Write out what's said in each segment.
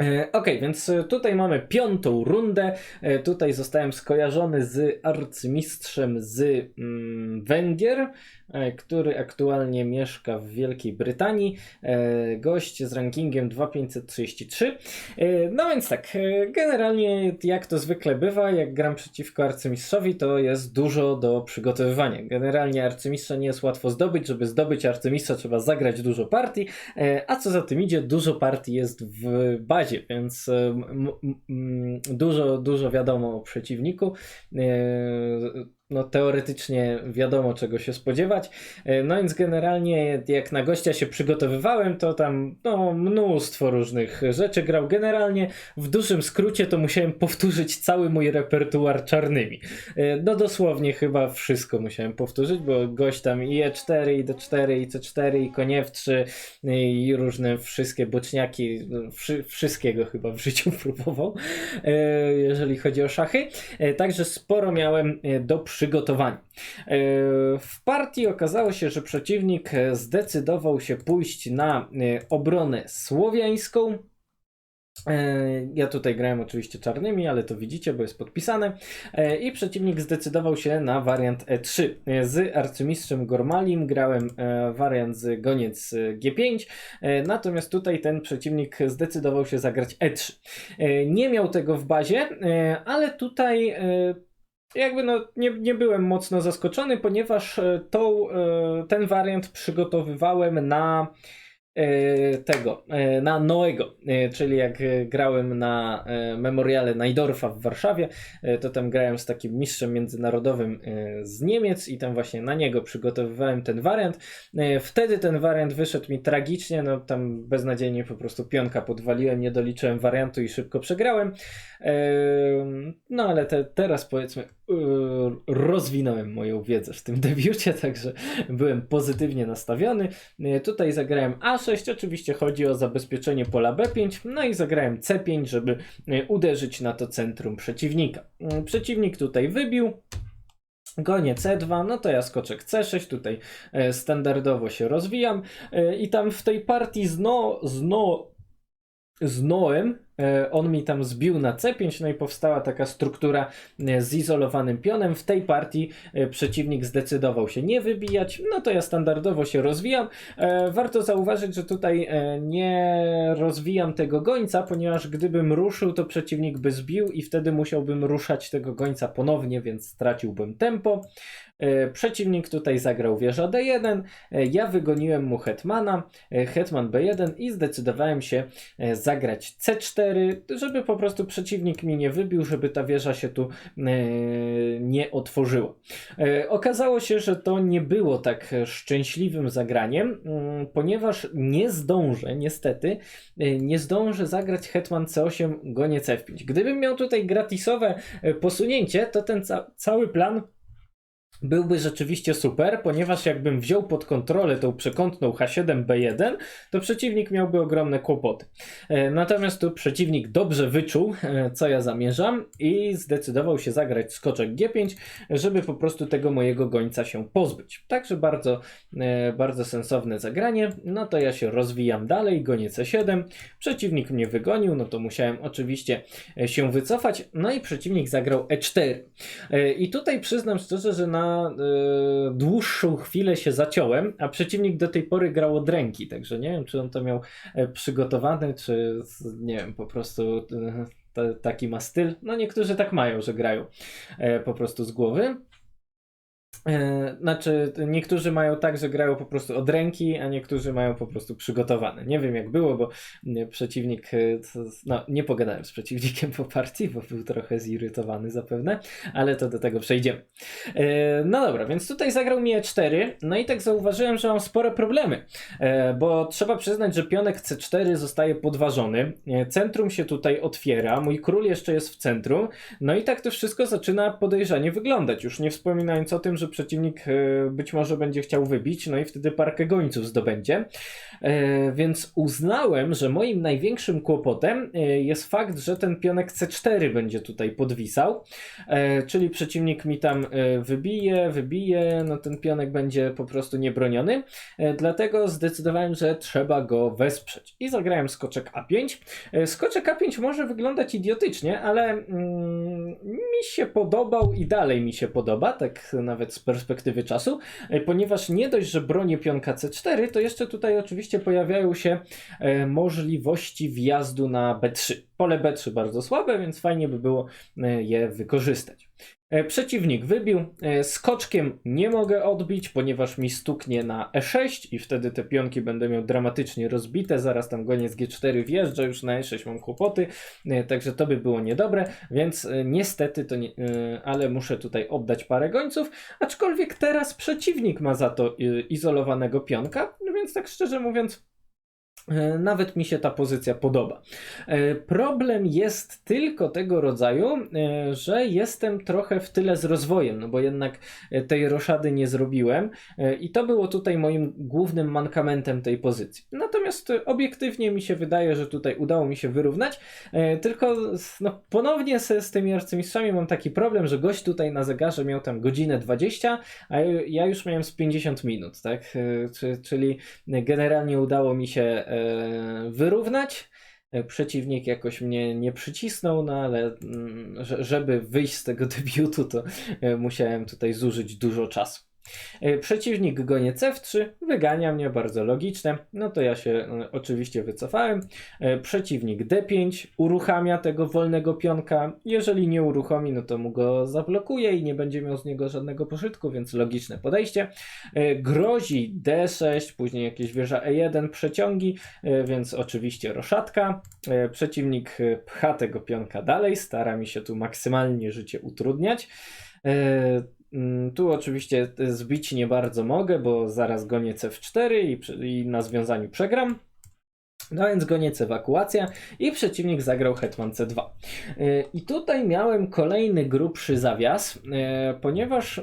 E, Okej, więc e, tutaj mamy piątą rundę. E, Tutaj zostałem skojarzony z arcymistrzem z mm, Węgier, który aktualnie mieszka w Wielkiej Brytanii. E, Gość z rankingiem 2533. E, No więc tak, e, generalnie jak to zwykle bywa, jak gram przeciwko arcymistrzowi, to jest dużo do przygotowywania. Generalnie arcymistrza nie jest łatwo zdobyć. Żeby zdobyć arcymistrza trzeba zagrać dużo partii, E, A co za tym idzie, dużo partii jest w bazie, więc e, dużo, dużo wiadomo o przeciwniku. E, No, teoretycznie wiadomo, czego się spodziewać. E, No więc generalnie, jak na gościa się przygotowywałem, to tam no, mnóstwo różnych rzeczy grał. Generalnie w dużym skrócie to musiałem powtórzyć cały mój repertuar czarnymi. E, No dosłownie chyba wszystko musiałem powtórzyć, bo gość tam i E4, i D4, i C4, i konie F3, i różne wszystkie boczniaki, no, wszy, wszystkiego chyba w życiu próbował, e, jeżeli chodzi o szachy. E, Także sporo miałem e, do przygotowania. E, W partii okazało się, że przeciwnik zdecydował się pójść na e, obronę słowiańską. E, Ja tutaj grałem oczywiście czarnymi, ale to widzicie, bo jest podpisane. I przeciwnik zdecydował się na wariant E3. E, Z arcymistrzem Gormalim grałem wariant z goniec e, G5, e, natomiast tutaj ten przeciwnik zdecydował się zagrać E3. E, Nie miał tego w bazie, ale tutaj jakby no nie, nie byłem mocno zaskoczony, ponieważ e, tą, e, ten wariant przygotowywałem na e, tego, na Noego, czyli jak grałem na memoriale Najdorfa w Warszawie, to tam grałem z takim mistrzem międzynarodowym z Niemiec i tam właśnie na niego przygotowywałem ten wariant. Wtedy ten wariant wyszedł mi tragicznie, no tam beznadziejnie po prostu pionka podwaliłem, nie doliczyłem wariantu i szybko przegrałem. No ale te, teraz powiedzmy rozwinąłem moją wiedzę w tym debiucie, także byłem pozytywnie nastawiony. Yy, Tutaj zagrałem A6, oczywiście chodzi o zabezpieczenie pola B5, no i zagrałem C5, żeby yy, uderzyć na to centrum przeciwnika. Przeciwnik tutaj wybił. Gonię C2, no to ja skoczek C6, tutaj standardowo się rozwijam i tam w tej partii z, no, z, no, z Noem on mi tam zbił na C5, no i powstała taka struktura e, z izolowanym pionem. W tej partii e, przeciwnik zdecydował się nie wybijać, no to ja standardowo się rozwijam. E, Warto zauważyć, że tutaj e, nie rozwijam tego gońca, ponieważ gdybym ruszył, to przeciwnik by zbił i wtedy musiałbym ruszać tego gońca ponownie, więc straciłbym tempo. E, Przeciwnik tutaj zagrał wieża D1, e, ja wygoniłem mu hetmana, e, hetman B1 i zdecydowałem się e, zagrać C4, żeby po prostu przeciwnik mi nie wybił, żeby ta wieża się tu e, nie otworzyła. E, Okazało się, że to nie było tak szczęśliwym zagraniem, mm, ponieważ nie zdążę, niestety, e, nie zdążę zagrać hetman C8, goniec F5. Gdybym miał tutaj gratisowe posunięcie, to ten ca- cały plan byłby rzeczywiście super, ponieważ jakbym wziął pod kontrolę tą przekątną H7B1, to przeciwnik miałby ogromne kłopoty. E, Natomiast tu przeciwnik dobrze wyczuł, e, co ja zamierzam i zdecydował się zagrać skoczek G5, żeby po prostu tego mojego gońca się pozbyć. Także bardzo, e, bardzo sensowne zagranie. No to ja się rozwijam dalej, gonię C7. Przeciwnik mnie wygonił, no to musiałem oczywiście się wycofać. No i przeciwnik zagrał E4. E, I tutaj przyznam szczerze, że na e, dłuższą chwilę się zaciąłem, a przeciwnik do tej pory grał od ręki, także nie wiem, czy on to miał e, przygotowane, czy nie wiem, po prostu ta- taki ma styl. No niektórzy tak mają, że grają e, po prostu z głowy. E, Znaczy, niektórzy mają tak, że grają po prostu od ręki, a niektórzy mają po prostu przygotowane. Nie wiem jak było, bo nie, przeciwnik, e, no nie pogadałem z przeciwnikiem po partii, bo był trochę zirytowany zapewne, ale to do tego przejdziemy. E, No dobra, więc tutaj zagrał mi E4, no i tak zauważyłem, że mam spore problemy, e, bo trzeba przyznać, że pionek C4 zostaje podważony, e, centrum się tutaj otwiera, mój król jeszcze jest w centrum, no i tak to wszystko zaczyna podejrzanie wyglądać, już nie wspominając o tym, że przeciwnik e, być może będzie chciał wybić, no i wtedy parkę gońców zdobędzie. E, Więc uznałem, że moim największym kłopotem e, jest fakt, że ten pionek C4 będzie tutaj podwisał, czyli przeciwnik mi tam wybije, wybije, no ten pionek będzie po prostu niebroniony, dlatego zdecydowałem, że trzeba go wesprzeć i zagrałem skoczek A5. E, Skoczek A5 może wyglądać idiotycznie, ale mm, mi się podobał i dalej mi się podoba, tak nawet z perspektywy czasu, e, ponieważ nie dość, że bronię pionka C4, to jeszcze tutaj oczywiście pojawiają się e, możliwości wjazdu na B3. Pole B3 bardzo słabe, więc fajnie by było e, je wykorzystać. E, Przeciwnik wybił. E, Skoczkiem nie mogę odbić, ponieważ mi stuknie na E6 i wtedy te pionki będę miał dramatycznie rozbite. Zaraz tam goniec G4 wjeżdża, już na E6 mam kłopoty, e, także to by było niedobre, więc niestety to nie, ale muszę tutaj oddać parę gońców, aczkolwiek teraz przeciwnik ma za to izolowanego pionka, no więc tak szczerze mówiąc Nawet mi się ta pozycja podoba. E, Problem jest tylko tego rodzaju, e, że jestem trochę w tyle z rozwojem, no bo jednak e, tej roszady nie zrobiłem e, i to było tutaj moim głównym mankamentem tej pozycji. Natomiast e, obiektywnie mi się wydaje, że tutaj udało mi się wyrównać, e, tylko no, ponownie z, tymi arcymistrzami mam taki problem, że gość tutaj na zegarze miał tam godzinę 20, a ja- już miałem z 50 minut, tak? E, Czy, czyli generalnie udało mi się e, wyrównać. E, Przeciwnik jakoś mnie nie przycisnął, no ale mm, że- żeby wyjść z tego debiutu, to e, musiałem tutaj zużyć dużo czasu. E, Przeciwnik goniec F3, wygania mnie, bardzo logiczne. No to ja się e, oczywiście wycofałem. E, Przeciwnik D5 uruchamia tego wolnego pionka. Jeżeli nie uruchomi, no to mu go zablokuje i nie będzie miał z niego żadnego pożytku, więc logiczne podejście. Grozi D6, później jakieś wieża E1, przeciągi, więc oczywiście roszatka. Przeciwnik pcha tego pionka dalej, stara mi się tu maksymalnie życie utrudniać. Mm, Tu oczywiście e, zbić nie bardzo mogę, bo zaraz goniec F4 i, i na związaniu przegram. No więc goniec ewakuacja i przeciwnik zagrał hetman C2. E, I tutaj miałem kolejny grubszy zawias, e, ponieważ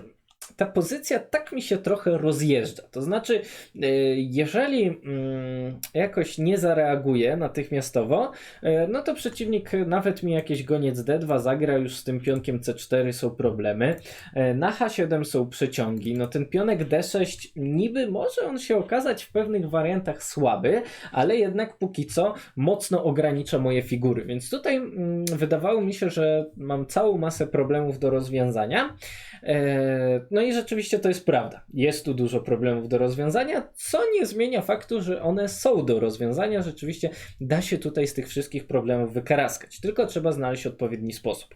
ta pozycja tak mi się trochę rozjeżdża. To znaczy, e, jeżeli mm, jakoś nie zareaguje natychmiastowo, e, no to przeciwnik nawet mi jakieś goniec D2 zagra, już z tym pionkiem C4 są problemy. E, Na H7 są przeciągi. No ten pionek D6 niby może on się okazać w pewnych wariantach słaby, ale jednak póki co mocno ogranicza moje figury. Więc tutaj mm, wydawało mi się, że mam całą masę problemów do rozwiązania. No i rzeczywiście to jest prawda. Jest tu dużo problemów do rozwiązania, co nie zmienia faktu, że one są do rozwiązania. Rzeczywiście da się tutaj z tych wszystkich problemów wykaraskać, tylko trzeba znaleźć odpowiedni sposób.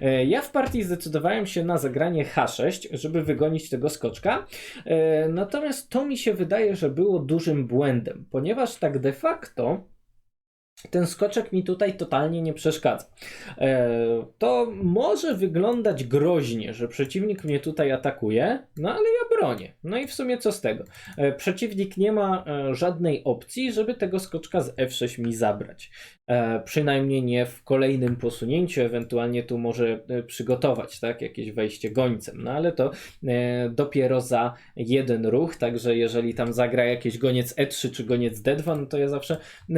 E, Ja w partii zdecydowałem się na zagranie H6, żeby wygonić tego skoczka. E, Natomiast to mi się wydaje, że było dużym błędem, ponieważ tak de facto ten skoczek mi tutaj totalnie nie przeszkadza. E, to może wyglądać groźnie, że przeciwnik mnie tutaj atakuje, no ale ja bronię. No i w sumie co z tego? E, przeciwnik nie ma e, żadnej opcji, żeby tego skoczka z F6 mi zabrać. Przynajmniej nie w kolejnym posunięciu, ewentualnie tu może przygotować tak, jakieś wejście gońcem, no ale to dopiero za jeden ruch, także jeżeli tam zagra jakiś goniec E3 czy goniec D2, no to ja zawsze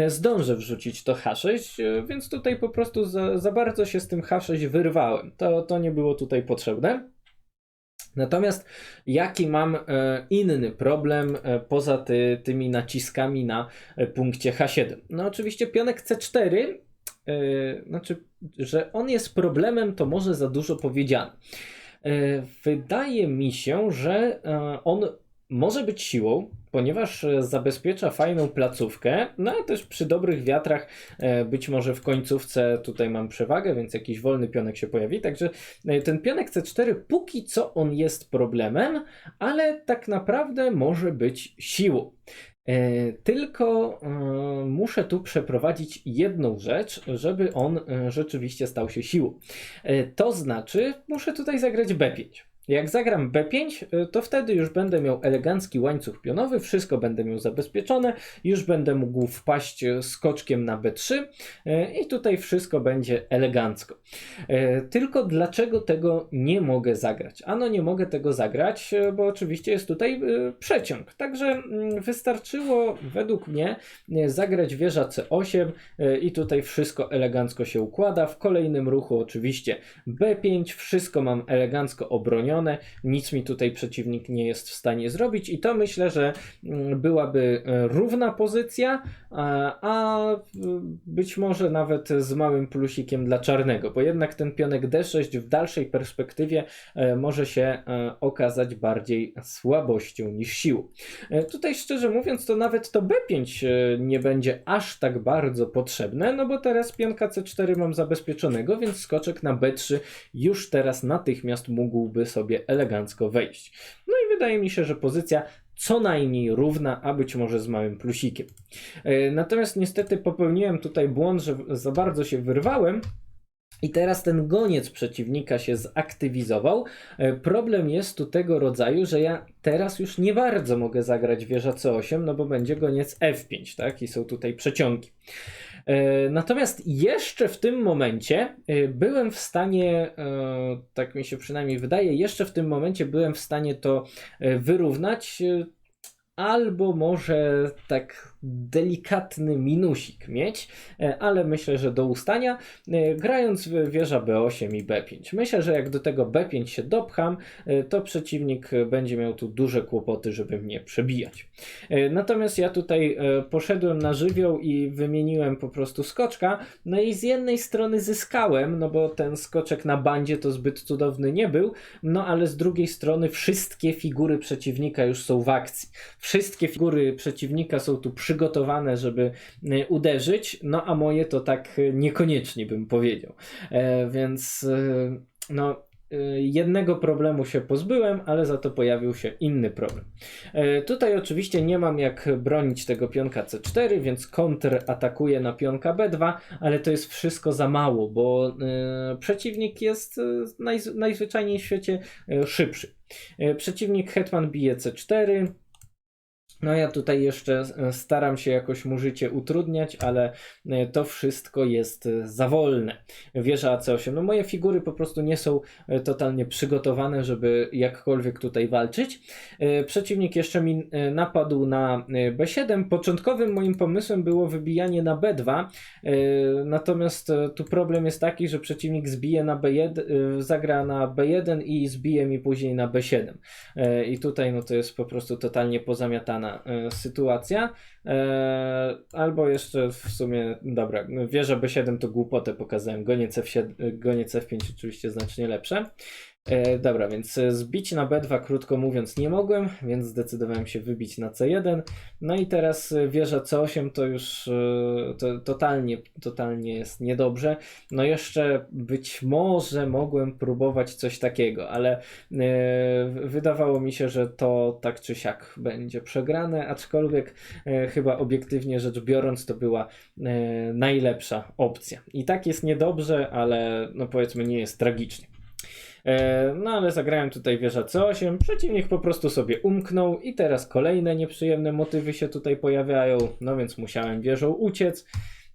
zdążę wrzucić to H6, e, więc tutaj po prostu za, za bardzo się z tym H6 wyrwałem. To, to nie było tutaj potrzebne. Natomiast jaki mam e, inny problem e, poza ty, tymi naciskami na punkcie H7? No oczywiście pionek C4, e, znaczy, że on jest problemem, to może za dużo powiedziane. Wydaje mi się, że on może być siłą, ponieważ e, zabezpiecza fajną placówkę, no a też przy dobrych wiatrach e, być może w końcówce tutaj mam przewagę, więc jakiś wolny pionek się pojawi, także e, ten pionek C4 póki co on jest problemem, ale tak naprawdę może być siłą. Tylko muszę tu przeprowadzić jedną rzecz, żeby on rzeczywiście stał się siłą. To znaczy, muszę tutaj zagrać B5. Jak zagram B5, y, to wtedy już będę miał elegancki łańcuch pionowy, wszystko będę miał zabezpieczone, już będę mógł wpaść y, skoczkiem na B3 y, i tutaj wszystko będzie elegancko. Tylko dlaczego tego nie mogę zagrać? Ano nie mogę tego zagrać, bo oczywiście jest tutaj przeciąg. Także mm, wystarczyło według mnie zagrać wieża C8 i tutaj wszystko elegancko się układa. W kolejnym ruchu oczywiście B5, wszystko mam elegancko obronione, nic mi tutaj przeciwnik nie jest w stanie zrobić i to myślę, że mm, byłaby e, równa pozycja, a być może nawet z małym plusikiem dla czarnego, bo jednak ten pionek D6 w dalszej perspektywie e, może się e, okazać bardziej słabością niż siłą. Tutaj szczerze mówiąc, to nawet to B5 nie będzie aż tak bardzo potrzebne, no bo teraz pionka C4 mam zabezpieczonego, więc skoczek na B3 już teraz natychmiast mógłby sobie elegancko wejść. No i wydaje mi się, że pozycja co najmniej równa, a być może z małym plusikiem. E, natomiast niestety popełniłem tutaj błąd, że za bardzo się wyrwałem. I teraz ten goniec przeciwnika się zaktywizował. E, problem jest tu tego rodzaju, że ja teraz już nie bardzo mogę zagrać wieża C8, no bo będzie goniec F5, tak? I są tutaj przeciągi. E, natomiast jeszcze w tym momencie e, byłem w stanie, e, tak mi się przynajmniej wydaje, jeszcze w tym momencie byłem w stanie to wyrównać albo może tak delikatny minusik mieć, e, ale myślę, że do ustania, e, grając w wieża B8 i B5. Myślę, że jak do tego B5 się dopcham, e, to przeciwnik będzie miał tu duże kłopoty, żeby mnie przebijać. Natomiast ja tutaj poszedłem na żywioł i wymieniłem po prostu skoczka, no i z jednej strony zyskałem, no bo ten skoczek na bandzie to zbyt cudowny nie był, no ale z drugiej strony wszystkie figury przeciwnika już są w akcji. Wszystkie figury przeciwnika są tu przygotowane, żeby e, uderzyć, no a moje to tak niekoniecznie bym powiedział. E, więc e, no, jednego problemu się pozbyłem, ale za to pojawił się inny problem. Tutaj oczywiście nie mam jak bronić tego pionka C4, więc kontr atakuje na pionka B2, ale to jest wszystko za mało, bo przeciwnik jest najzwyczajniej w świecie szybszy. Przeciwnik hetman bije C4, no ja tutaj jeszcze e, staram się jakoś mu życie utrudniać, ale e, to wszystko jest e, za wolne. Wieża AC8. No moje figury po prostu nie są totalnie przygotowane, żeby jakkolwiek tutaj walczyć. Przeciwnik jeszcze mi napadł na B7. Początkowym moim pomysłem było wybijanie na B2. Natomiast tu problem jest taki, że przeciwnik zbije na B1, zagra na B1 i zbije mi później na B7. I tutaj no to jest po prostu totalnie pozamiatana E, sytuacja. E, albo jeszcze w sumie, dobra, wieża B7 to głupotę pokazałem, goniec, F7, goniec F5 oczywiście znacznie lepsze. E, dobra, więc zbić na B2 krótko mówiąc nie mogłem, więc zdecydowałem się wybić na C1. No i teraz wieża C8 to już e, to, totalnie, totalnie jest niedobrze. No jeszcze być może mogłem próbować coś takiego, ale e, wydawało mi się, że to tak czy siak będzie przegrane, aczkolwiek e, chyba obiektywnie rzecz biorąc to była e, najlepsza opcja. I tak jest niedobrze, ale no powiedzmy nie jest tragicznie. E, no ale zagrałem tutaj wieża C8, przeciwnik po prostu sobie umknął i teraz kolejne nieprzyjemne motywy się tutaj pojawiają, no więc musiałem wieżą uciec.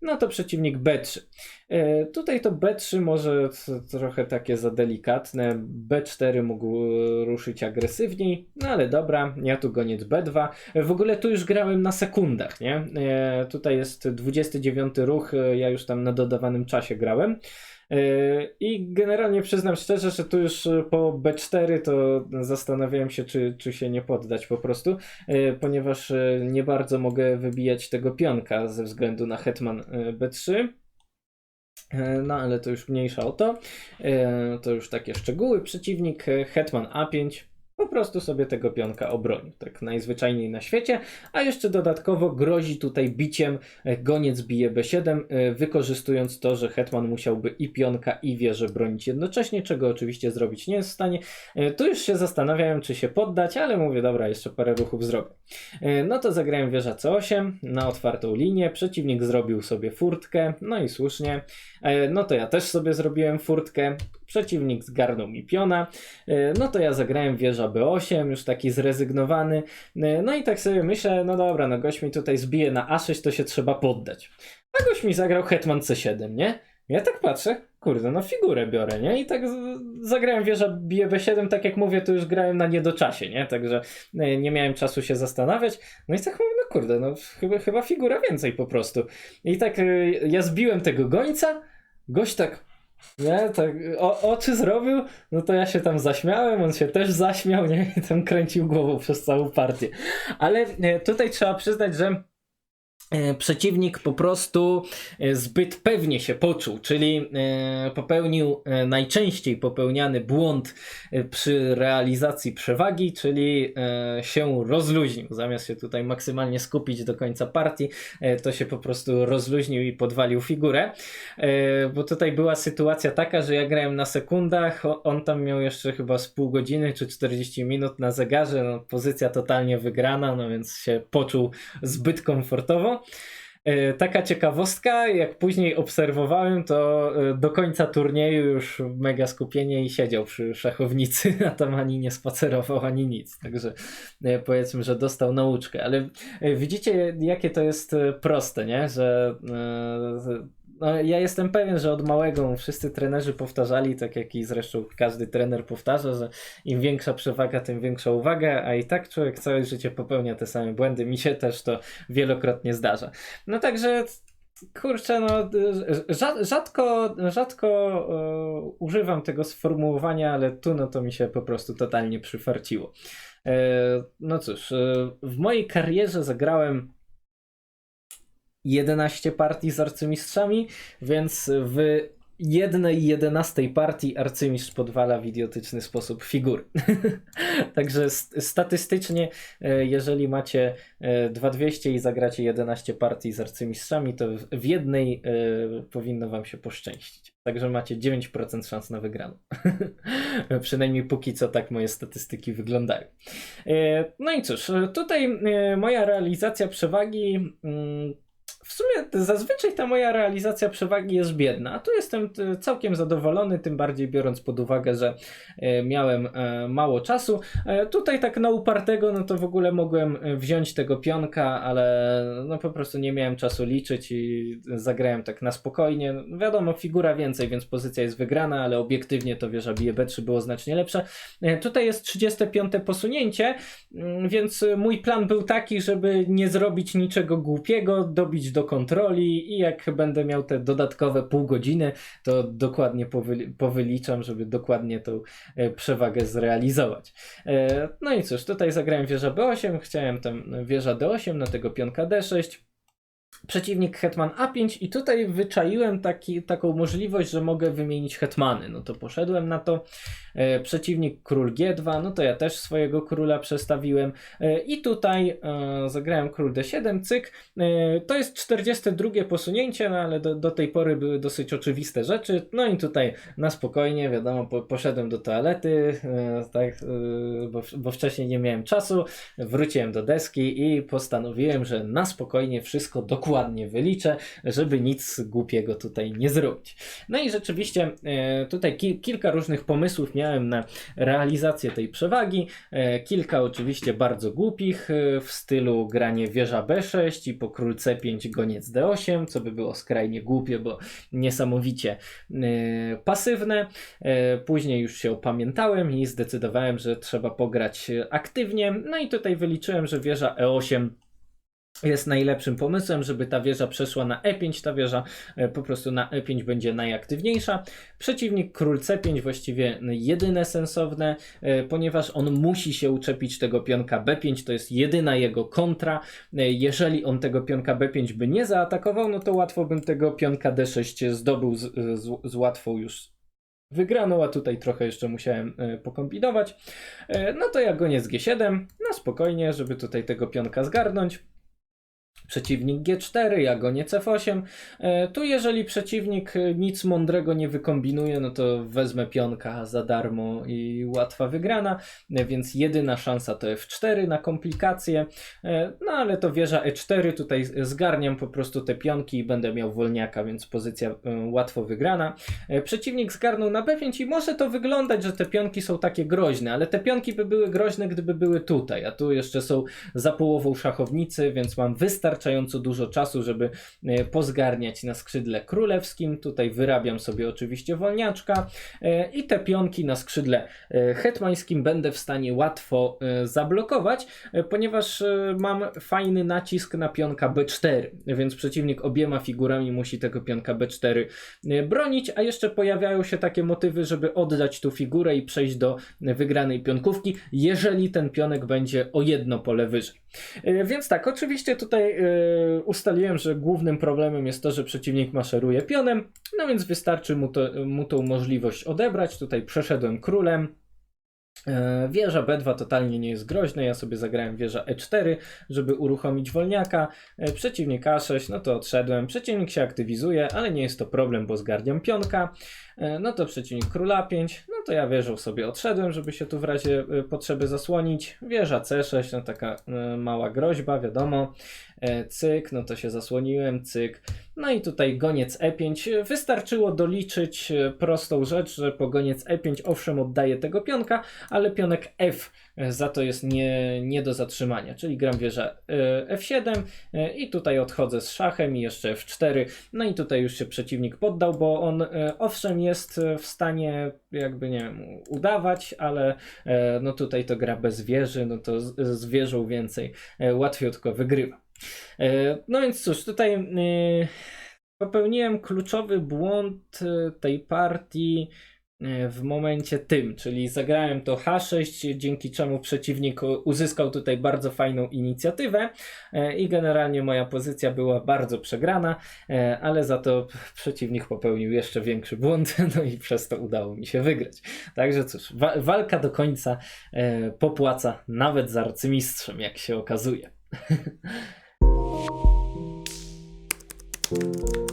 No to przeciwnik B3. E, tutaj to B3 może trochę takie za delikatne. B4 mógł ruszyć agresywniej, no ale dobra, ja tu goniec B2. W ogóle tu już grałem na sekundach, nie? E, tutaj jest 29 ruch, ja już tam na dodawanym czasie grałem. E, I generalnie przyznam szczerze, że tu już e, po B4 to zastanawiałem się, czy, czy się nie poddać po prostu, e, ponieważ nie bardzo mogę wybijać tego pionka ze względu na hetman B3. No, ale to już mniejsza o to. To już takie szczegóły. Przeciwnik hetman A5 po prostu sobie tego pionka obronił, tak najzwyczajniej na świecie, a jeszcze dodatkowo grozi tutaj biciem, e, goniec bije b7, e, wykorzystując to, że hetman musiałby i pionka i wieżę bronić jednocześnie, czego oczywiście zrobić nie jest w stanie. E, tu już się zastanawiałem, czy się poddać, ale mówię, dobra, jeszcze parę ruchów zrobię. No to zagrałem wieża c8 na otwartą linię, przeciwnik zrobił sobie furtkę, no i słusznie. No to ja też sobie zrobiłem furtkę, Przeciwnik zgarnął mi piona, e, no to ja zagrałem wieża B8, już taki zrezygnowany. E, No i tak sobie myślę, no dobra, no gość mi tutaj zbije na A6, to się trzeba poddać. A gość mi zagrał hetman C7, nie? Ja tak patrzę, kurde, no figurę biorę, nie? I tak zagrałem wieża bije B7, tak jak mówię, to już grałem na niedoczasie, nie? Także e, nie miałem czasu się zastanawiać. No i tak mówię, no kurde, no chyba, chyba figura więcej po prostu. I tak ja zbiłem tego gońca, gość tak nie, tak o, oczy zrobił, no to ja się tam zaśmiałem, on się też zaśmiał, nie, i tam kręcił głową przez całą partię. Ale e, tutaj trzeba przyznać, że przeciwnik po prostu e, zbyt pewnie się poczuł, czyli e, popełnił e, najczęściej popełniany błąd e, przy realizacji przewagi, czyli e, się rozluźnił. Zamiast się tutaj maksymalnie skupić do końca partii, e, to się po prostu rozluźnił i podwalił figurę. E, Bo tutaj była sytuacja taka, że ja grałem na sekundach, on tam miał jeszcze chyba z pół godziny czy 40 minut na zegarze, no, pozycja totalnie wygrana, no więc się poczuł zbyt komfortowo. E, Taka ciekawostka, jak później obserwowałem, to e, do końca turnieju już mega skupienie i siedział przy szachownicy, a tam ani nie spacerował, ani nic. Także e, powiedzmy, że dostał nauczkę. Ale widzicie, jakie to jest proste, nie? Że no, ja jestem pewien, że od małego wszyscy trenerzy powtarzali, tak jak i zresztą każdy trener powtarza, że im większa przewaga, tym większa uwaga, a i tak człowiek całe życie popełnia te same błędy. Mi się też to wielokrotnie zdarza. No także kurczę, no rza- rzadko, rzadko e, używam tego sformułowania, ale tu no to mi się po prostu totalnie przyfarciło. E, no cóż, e, w mojej karierze zagrałem 11 partii z arcymistrzami, więc w jednej jedenastej partii arcymistrz podwala w idiotyczny sposób figury. Także st- statystycznie, e, jeżeli macie e, 2200 i zagracie 11 partii z arcymistrzami, to w- jednej e, powinno wam się poszczęścić. Także macie 9% szans na wygraną. Przynajmniej póki co tak moje statystyki wyglądają. E, No i cóż, e, tutaj e, moja realizacja przewagi. W sumie zazwyczaj ta moja realizacja przewagi jest biedna, a tu jestem t- całkiem zadowolony, tym bardziej biorąc pod uwagę, że e, miałem e, mało czasu. E, Tutaj tak na upartego, no to w ogóle mogłem e, wziąć tego pionka, ale no po prostu nie miałem czasu liczyć i zagrałem tak na spokojnie. Wiadomo, figura więcej, więc pozycja jest wygrana, ale obiektywnie to wieża bije B3 było znacznie lepsze. E, Tutaj jest 35 posunięcie, mm, więc e, mój plan był taki, żeby nie zrobić niczego głupiego, dobić do kontroli i jak będę miał te dodatkowe pół godziny, to dokładnie powy, powyliczam, żeby dokładnie tą e, przewagę zrealizować. E, No i cóż, tutaj zagrałem wieża B8, chciałem tam wieża D8 na tego pionka D6. Przeciwnik hetman A5 i tutaj wyczaiłem taki, taką możliwość, że mogę wymienić hetmany. No to poszedłem na to. E, przeciwnik król G2, no to ja też swojego króla przestawiłem. E, I tutaj e, zagrałem król D7, cyk. E, to jest 42 posunięcie, no ale do, do tej pory były dosyć oczywiste rzeczy. No i tutaj na spokojnie, wiadomo, po, poszedłem do toalety, e, tak, e, bo, bo wcześniej nie miałem czasu. Wróciłem do deski i postanowiłem, że na spokojnie wszystko dokładnie wyliczę, żeby nic głupiego tutaj nie zrobić. No i rzeczywiście e, tutaj ki- kilka różnych pomysłów miałem na realizację tej przewagi. E, kilka oczywiście bardzo głupich e, w stylu granie wieża B6 i po król C5 goniec D8, co by było skrajnie głupie, bo niesamowicie pasywne. Później już się opamiętałem i zdecydowałem, że trzeba pograć aktywnie. No i tutaj wyliczyłem, że wieża E8 jest najlepszym pomysłem, żeby ta wieża przeszła na E5. Ta wieża e, po prostu na E5 będzie najaktywniejsza. Przeciwnik król C5 właściwie jedyne sensowne, e, ponieważ on musi się uczepić tego pionka B5. To jest jedyna jego kontra. E, Jeżeli on tego pionka B5 by nie zaatakował, no to łatwo bym tego pionka D6 zdobył z, z, z łatwą już wygraną, a tutaj trochę jeszcze musiałem pokombinować. No to ja goniec G7 na spokojnie, żeby tutaj tego pionka zgarnąć. Przeciwnik G4, ja gonię C8. E, Tu jeżeli przeciwnik e, nic mądrego nie wykombinuje, no to wezmę pionka za darmo i łatwa wygrana, E, więc jedyna szansa to F4 na komplikacje. E, No ale to wieża E4, tutaj zgarniam po prostu te pionki i będę miał wolniaka, więc pozycja łatwo wygrana. Przeciwnik zgarnął na B5 i może to wyglądać, że te pionki są takie groźne, ale te pionki by były groźne, gdyby były tutaj, a tu jeszcze są za połową szachownicy, więc mam wystarczająco dużo czasu, żeby e, pozgarniać na skrzydle królewskim. Tutaj wyrabiam sobie oczywiście wolniaczka e, i te pionki na skrzydle e, hetmańskim będę w stanie łatwo zablokować, ponieważ mam fajny nacisk na pionka B4, więc przeciwnik obiema figurami musi tego pionka B4 e, bronić, a jeszcze pojawiają się takie motywy, żeby oddać tu figurę i przejść do wygranej pionkówki, jeżeli ten pionek będzie o jedno pole wyżej. Więc tak, oczywiście tutaj ustaliłem, że głównym problemem jest to, że przeciwnik maszeruje pionem, no więc wystarczy mu, to, mu tą możliwość odebrać. Tutaj przeszedłem królem. E, Wieża B2 totalnie nie jest groźna, ja sobie zagrałem wieża E4, żeby uruchomić wolniaka. E, Przeciwnik A6, no to odszedłem. Przeciwnik się aktywizuje, ale nie jest to problem, bo zgarniam pionka. E, No to przeciwnik króla 5, no to ja wieżą sobie odszedłem, żeby się tu w razie potrzeby zasłonić. Wieża C6, no taka mała groźba, wiadomo. Cyk, no to się zasłoniłem, cyk. No i tutaj goniec E5. Wystarczyło doliczyć prostą rzecz, że po goniec E5 owszem oddaję tego pionka, ale pionek F e, za to jest nie, nie do zatrzymania, czyli gram wieżę e, F7 e, i tutaj odchodzę z szachem i jeszcze F4. No i tutaj już się przeciwnik poddał, bo on owszem jest w stanie jakby nie wiem, udawać, ale no tutaj to gra bez wieży, no to z, wieżą więcej łatwiutko wygrywa. No więc cóż, tutaj popełniłem kluczowy błąd tej partii w momencie tym, czyli zagrałem to H6, dzięki czemu przeciwnik uzyskał tutaj bardzo fajną inicjatywę e, i generalnie moja pozycja była bardzo przegrana, e, ale za to przeciwnik popełnił jeszcze większy błąd, no i przez to udało mi się wygrać. Także cóż, wa- walka do końca e, popłaca nawet z arcymistrzem, jak się okazuje.